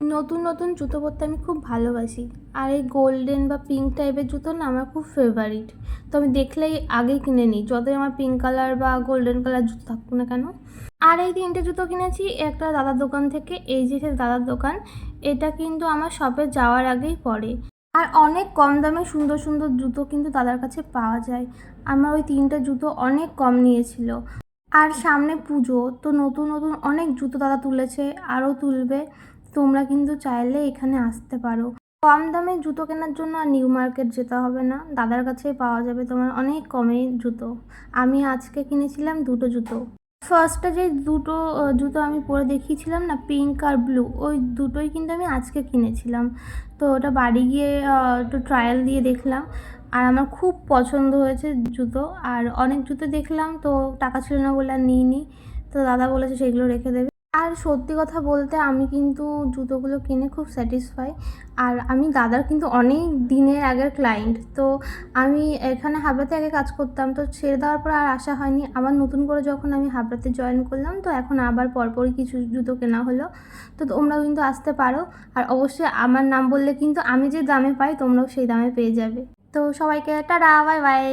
নতুন নতুন জুতো পরতে আমি খুব ভালোবাসি। আর এই গোল্ডেন বা পিঙ্ক টাইপের জুতো না আমার খুব ফেভারিট তো আমি দেখলেই আগেই কিনে নিই, যতই আমার পিঙ্ক কালার বা গোল্ডেন কালার জুতো থাকুক না কেন। আর এই তিনটে জুতো কিনেছি, একটা দাদার দোকান থেকে, এই যে দাদার দোকান, এটা কিন্তু আমার শপে যাওয়ার আগেই পড়ে আর অনেক কম দামে সুন্দর সুন্দর জুতো কিন্তু দাদার কাছে পাওয়া যায়। আমার ওই তিনটে জুতো অনেক কম নিয়েছিল। আর সামনে পুজো, তো নতুন নতুন অনেক জুতো দাদা তুলেছে, আরও তুলবে। তোমরা কিন্তু চাইলে এখানে আসতে পারো। কম দামে জুতো কেনার জন্য আর নিউ মার্কেট যেতে হবে না। দাদার কাছেই পাওয়া যাবে তোমার অনেক কমে জুতো। আমি আজকে কিনেছিলাম দুটো জুতো। ফার্স্টে যে দুটো জুতো আমি পরে দেখিয়েছিলাম না পিঙ্ক আর ব্লু ওই দুটোই কিন্তু আমি আজকে কিনেছিলাম। তো ওটা বাড়ি গিয়ে একটু ট্রায়াল দিয়ে দেখলাম। আর আমার খুব পছন্দ হয়েছে জুতো। আর অনেক জুতো দেখলাম তো টাকা ছিল না বলে আর নিইনি। তো দাদা বলেছে সেগুলো রেখে দেবে। আর সত্যি কথা বলতে আমি কিন্তু জুতোগুলো কিনে খুব স্যাটিসফাই আর আমি দাদার কিন্তু অনেক দিনের আগের ক্লায়েন্ট তো আমি এখানে হাবড়াতে আগে কাজ করতাম, তো ছেড়ে দেওয়ার পর আর আসা হয়নি। আবার নতুন করে যখন আমি হাবড়াতে জয়েন করলাম, তো এখন আবার পরপরই কিছু জুতো কেনা হলো। তো তোমরাও কিন্তু আসতে পারো। আর অবশ্যই আমার নাম বললে কিন্তু আমি যে দামে পাই, তোমরাও সেই দামে পেয়ে যাবে। তো সবাইকে টাটা বাই বাই